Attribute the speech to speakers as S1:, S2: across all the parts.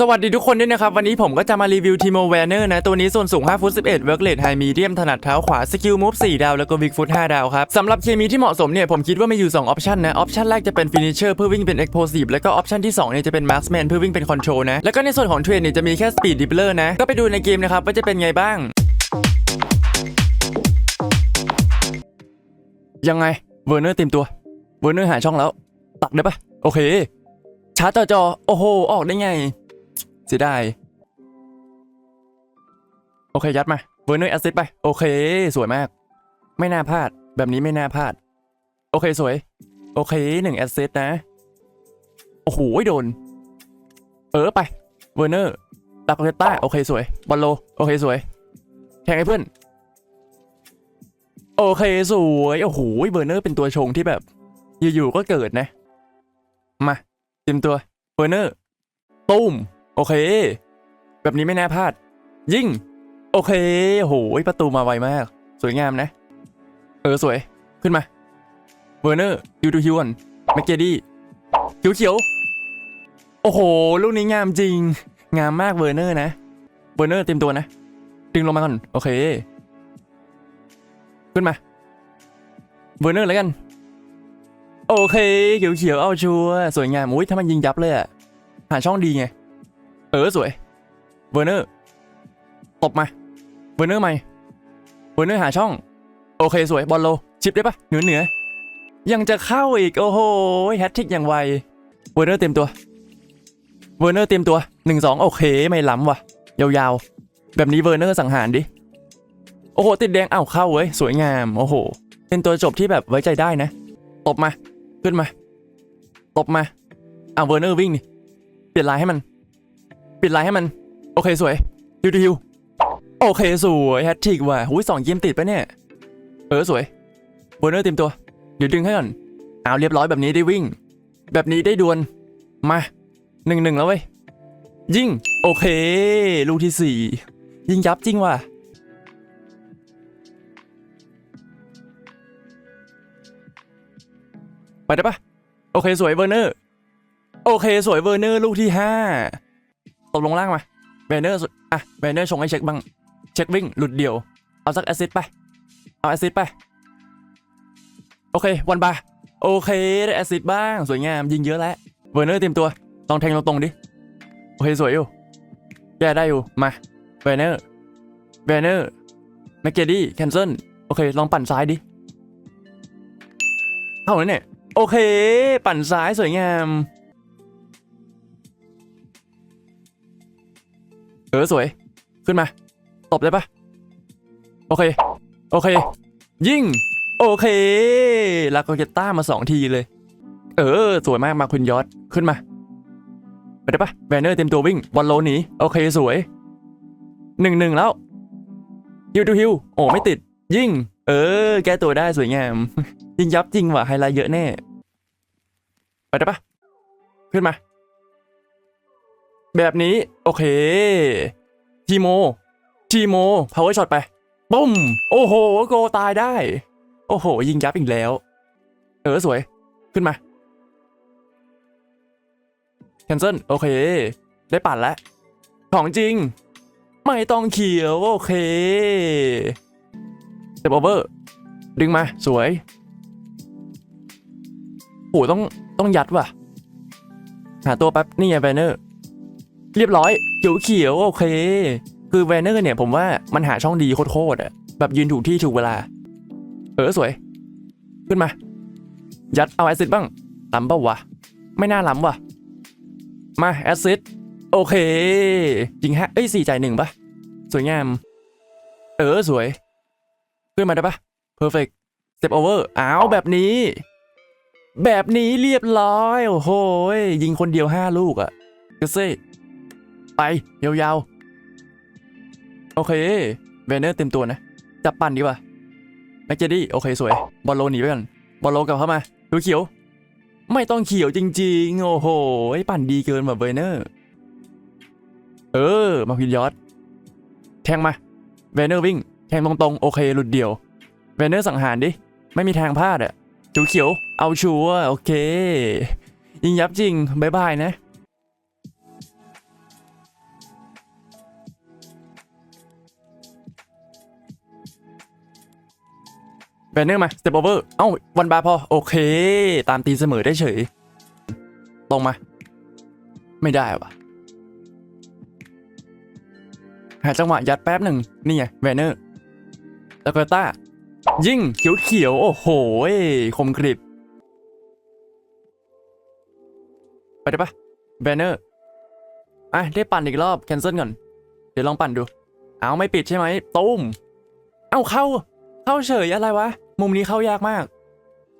S1: สวัสดีทุกคนด้วยนะครับ วันนี้ผมก็จะมารีวิวทีโมแวนเนอร์นะ ตัวนี้ส่วนสูง 5 ฟุต 11 เวิร์กเลดไฮมีเดียมถนัดเท้าขวา สกิลมูฟ 4 ดาว แล้วก็วิกฟุต 5 ดาวครับ สำหรับเคมีที่เหมาะสมเนี่ย ผมคิดว่ามีอยู่ 2 ออปชันนะ ออปชันแรกจะเป็นฟินิชเชอร์เพื่อวิ่งเป็นเอ็กโพซีฟแล้วก็ออปชันที่ 2 เนี่ยจะเป็นมาร์คแมนเพื่อวิ่งเป็นคอนโทรลนะ แล้วก็ในส่วนของเทรนเนี่ยจะมีแค่สปีดดิปเลอร์นะก็ไปดูในเกมนะครับว่าจะเป็นไงบ้าง ยังไงเวอร์เนอร์เต็มตัวเวอร์เนอร์หาช่องแล้ว ตักได้ปะโอเคชาร์จจอโอ้โหออกได้ไง เสียดายโอเคยัดมาเวอร์เนอร์แอสซิสไป โอเค สวยมาก ไม่น่าพลาด แบบนี้ไม่น่าพลาด โอเคสวย โอเคหนึ่งแอสซิสนะ โอ้โหโดน เออไปเวอร์เนอร์ตักเรต้าโอเคสวยบอลโล โอเคสวยแข่งให้เพื่อน โอเคสวย โอ้โหเวอร์เนอร์เป็นตัวชงที่แบบ อยู่ๆก็เกิดนะ มาเตรียมตัวเวอร์เนอร์ตุ้ม โอเค แบบนี้ไม่น่าพลาด ยิงโอเคโหยประตูมาไวมาก สวยงามนะ เออสวยขึ้นมาเวอร์เนอร์ยูดูฮิวอนแมกเกดี้เขียวเขียวโอ้โห ลูกนี้งามจริง งามมากเวอร์เนอร์นะเวอร์เนอร์เตรียมตัวนะ ดึงลงมาก่อน โอเค ขึ้นมาเวอร์เนอร์แล้วกัน โอเค เขียวเขียวเอาชัวสวยงามอุ้ยถ้ามันยิงยับเลยอะหาช่องดีไง เออสวย เวอร์เนอร์ตบมา เวอร์เนอร์ใหม่ เวอร์เนอร์หาช่อง โอเคสวยบอลโล ชิปได้ปะเหนือเหนือ ยังจะเข้าอีก โอ้โหแฮตทริกอย่างไว เวอร์เนอร์เต็มตัว เวอร์เนอร์เต็มตัวหนึ่งสองโอเคไม่ล้ำว่ะ ยาวๆ แบบนี้เวอร์เนอร์สังหารดิ โอ้โห ติดแดงเอ้าเข้าเว้ยสวยงาม โอ้โห เป็นตัวจบที่แบบไว้ใจได้นะ ตบมา ขึ้นมา ตบมาอ่าเวอร์เนอร์วิ่งนี่เปลี่ยนลายให้มัน ปลี่ยนลายให้มัน โอเคสวยฮิวดูฮิวโอเคสวยแฮตทริกว่ะหุ้ยสองเกมติดปะเนี่ย เออสวยเวอร์เนอร์เต็มตัว เดี๋ยวดึงให้ก่อนเอาเรียบร้อยแบบนี้ได้วิ่ง แบบนี้ได้ดวลมาหนึ่งหนึ่งแล้วเว้ยยิงโอเค ลูกที่สี่ยิงยับจริงว่ะไปได้ปะโอเคสวยเวอร์เนอร์ โอเคสวยเวอร์เนอร์ลูกที่ห้า ตกลงล่างมาเวเนอร์สุดอะเวเนอร์ชงให้เช็คบ้าง เช็ควิ่งหลุดเดี่ยว เอาสักแอสซิสไป เอาแอสซิสไป โอเควันบาโอเคได้แอสซิสบ้าง สวยงามยิงเยอะแล้วเวเนอร์เตรียมตัวลองแทงตรงๆดิ โอเคสวยอยู่แก้ได้อยู่ มาเวเนอร์เวเนอร์แมกเกดี้แคนเซิลโอเค ลองปั่นซ้ายดิเข้าแล้วเนี่ย โอเค ปั่นซ้ายสวยงาม เออสวย ขึ้นมา ตบได้ปะโอเค โอเค ยิ่ง โอเค ลากเกตต้ามาสองทีเลย เออ สวยมากมาคุณยอดขึ้นมา ไปได้ปะแวนเนอร์เต็มตัววิ่งบอลโลหนีโอเคสวยหนึ่งหนึ่งแล้วฮิวดูฮิวโอ้ไม่ติด ยิ่ง เออ แก้ตัวได้สวยงามยิงยับจริงว่ะไฮไลท์เยอะแน่ ไปได้ปะขึ้นมา แบบนี้ โอเคทีโมทีโมพาวเวอร์ช็อตไปปุ้ม โอ้โห โกตายได้ โอ้โห ยิงยับอีกแล้ว เออสวย ขึ้นมาแคนเซิลโอเค ได้ปั่นแล้ว ของจริง ไม่ต้องเขียว โอเคเซปโอเวอร์ดึงมา สวยโอ้ต้องต้องยัดว่ะ หาตัวแป๊บ นี่ไงแบนเนอร์ เรียบร้อยเขียวเขียวโอเค คือแวนเนอร์เนี่ยผมว่ามันหาช่องดีโคตรๆอะแบบยืนถูกที่ถูกเวลา เออสวย ขึ้นมา ยัดเอาแอซิดบ้างล้ำเปล่าวะ ไม่น่าล้ำว่ะ มาแอซิดโอเค จริงฮะ เอ้ยสี่จ่ายหนึ่งปะสวยงาม เออสวย ขึ้นมาได้ปะเพอร์เฟกต์สเต็ปโอเวอร์อ้าวแบบนี้ แบบนี้เรียบร้อย โอ้โหยยิงคนเดียวห้าลูกอะกระเซ่ ไปยาวๆ โอเค เวเนอร์เต็มตัวนะ จับปั่นดีกว่าแม็กเจดี้โอเคสวย บอลโลหนีไปก่อน บอลโลกลับเข้ามาดูเขียว ไม่ต้องเขียวจริงๆ โอ้โหปั่นดีเกินแบบเวเนอร์ เออ มาพินยอดแทงมา เวเนอร์วิ่ง แทงตรงๆ โอเค หลุดเดี่ยว เวเนอร์สังหารดิ ไม่มีทางพลาดอะจูเขียว เอาชัวโอเค ยิงยับจริงบายบายนะ แบนเนอร์มาสเตปโอเวอร์เอ้าวันบาร์พอ โอเค ตามตีเสมอได้เฉย ตรงมา ไม่ได้วะหาจังหวะยัดแป๊บหนึ่งนี่ไงแบนเนอร์แล้วก็ต้า ยิ่งเขียวเขียวโอ้โหคมกริบ ไปได้ปะแบนเนอร์อะได้ปั่นอีกรอบแคนเซิลก่อน เดี๋ยวลองปั่นดู เอาไม่ปิดใช่ไหมตุ้ม เอ้าเข้า เข้าเฉยอะไรวะ มุมนี้เข้ายากมาก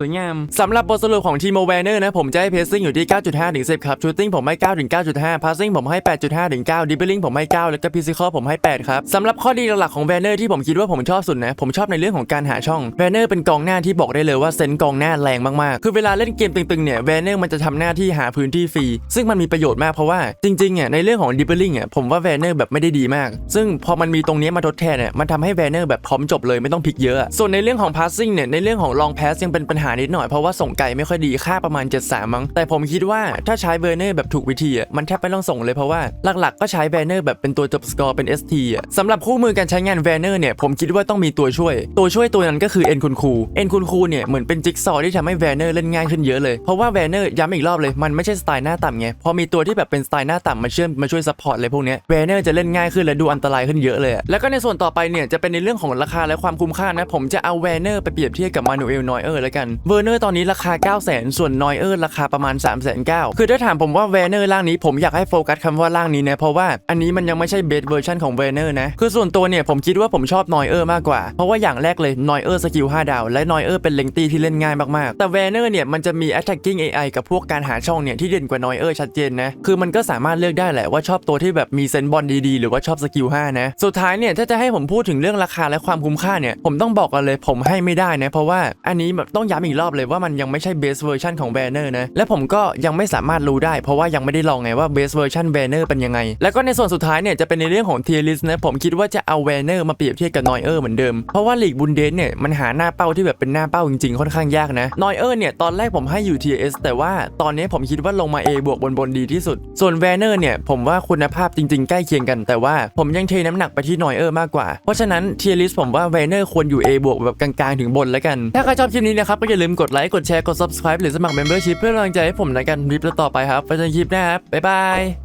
S1: สวยงามสำหรับบทสรุปของทีมโมแวนเนอร์นะ ผมจะให้เพซซิ่งอยู่ที่ 9.5 ถึง 10 ครับชูตติ้งผมให้ 9 ถึง 9.5พาสซิ่งผมให้ 8.5 ถึง 9ดิบเบิลลิงผมให้ 9 แล้วก็พิซิคอลผมให้ 8 ครับสำหรับข้อดีหลักๆของแวนเนอร์ที่ผมคิดว่าผมชอบสุดนะ ผมชอบในเรื่องของการหาช่องแวนเนอร์เป็นกองหน้าที่บอกได้เลยว่าเซนส์กองหน้าแรงมากๆ คือเวลาเล่นเกมตึงๆเนี่ยแวนเนอร์มันจะทำหน้าที่หาพื้นที่ฟรีซึ่งมันมีประโยชน์มากเพราะว่าจริงๆอะในเรื่องของดิบเบิลลิงอะผมว่าแวนเนอร์แบบไม่ได้ดีมาก ซึ่งพอมันมีตรงนี้มาทดแทนเนี่ยมันทำให้แวนเนอร์แบบพร้อมจบเลยไม่ต้องพลิกเยอะส่วนในเรื่องของพาสซิ่งเนี่ยในเรื่องของลองแพสยังเป็นปัญหาหานิดหน่อยเพราะว่าส่งไกลไม่ค่อยดีค่าประมาณ 73 มั้ง แต่ผมคิดว่าถ้าใช้เวอร์เนอร์แบบถูกวิธีอะมันแทบไม่ต้องส่งเลยเพราะว่าหลักๆ ก็ใช้เวอร์เนอร์แบบเป็นตัวจบสกอร์เป็น ST อะสำหรับคู่มือการใช้งานเวอร์เนอร์เนี่ยผมคิดว่าต้องมีตัวช่วย ตัวช่วยตัวนั้นก็คือเอ็นคุณครูเอ็นคุณครูเนี่ยเหมือนเป็นจิ๊กซอที่ทำให้เวอร์เนอร์เล่นง่ายขึ้นเยอะเลยเพราะว่าเวอร์เนอร์ย้ำอีกรอบเลยมันไม่ใช่สไตล์หน้าต่ำไงพอมีตัวที่แบบเป็นสไตล์หน้าต่ำมาเชื่อมมาช่วยซัพพอร์ตอะไรพวกเนี้ยเวอร์เนอร์จะเล่นง่ายขึ้นและดูอันตรายขึ้นเยอะเลย แล้วก็ในส่วนต่อไปเนี่ยจะเป็นในเรื่องของราคาและความคุ้มค่านะผมจะเอาเวอร์เนอร์ไปเปรียบเทียบกับมานูเอลนอยเออร์แล้วกันเวอร์เนอร์ตอนนี้ราคา 9 0 0 0 0 0 ส่วนนอยเออร์ราคาประมาณ 3 9 0 0 0คือถ้าถามผมว่าเวอร์เนอร์ร่างนี้ผมอยากให้โฟกัสคำว่าร่างนี้นะเพราะว่าอันนี้มันยังไม่ใช่เบสเวอร์ชันของเวอร์เนอร์นะคือส่วนตัวเนี่ยผมคิดว่าผมชอบนอยเออร์มากกว่า เพราะว่าอย่างแรกเลยนอยเออร์สกิล5ดาวและนอยเออร์เป็นเลงตี้ที่เล่นง่ายมากๆ แต่เวอร์เนอร์เนี่ยมันจะมี attacking AI กับพวกการหาช่องเนี่ยที่เด่นกว่านอยเออร์ชัดเจนนะคือมันก็สามารถเลือกได้แหละว่าชอบตัวที่แบบมีเซนบอลดีๆ หรือว่าชอบสกิล5นะสุดท้ายเนี่ยถ้าจะให้ผมพูดถึงเรื่องราคาและความคุ้มค่าเนี่ยผมต้องบอกกันเลยผมให้ไม่ได้นะเพราะว่าอันนี้แบบต้องย้ำอีกรอบเลยว่ามันยังไม่ใช่เบสเวอร์ชันของแบนเนอร์นะ และผมก็ยังไม่สามารถรู้ได้ เพราะว่ายังไม่ได้ลองไงว่าเบสเวอร์ชันแบนเนอร์เป็นยังไง แล้วก็ในส่วนสุดท้ายเนี่ยจะเป็นในเรื่องของเทียริสนะผมคิดว่าจะเอาแวนเนอร์มาเปรียบเทียบกับนอยเออร์เหมือนเดิม เพราะว่าลีกบุนเดสเนี่ยมันหาหน้าเป้าที่แบบเป็นหน้าเป้าจริงๆค่อนข้างยากนะนอยเออร์เนี่ยตอนแรกผมให้อยู่ TS แต่ว่าตอนนี้ผมคิดว่าลงมา A บวกบนบนดีที่สุด ส่วนแวนเนอร์เนี่ยผมว่าคุณภาพจริงๆ ใกล้เคียงกัน แต่ว่าผมยังเทน้ำหนักไปที่นอยเออร์มากกว่า เพราะฉะนั้นเทียริสผมว่าแวนเนอร์ควรอยู่ A บวกแบบกลางๆถึงบนแล้วกัน ถ้าใครชอบคลิปนี้นะครับก็อย่าลืมกดไลค์ กดแชร์ กด subscribe หรือสมัคร membership เพื่อเป็นกำลังใจให้ผมในการคลิปต่อไปครับไปเจอกันคลิปหน้าครับบ๊ายบาย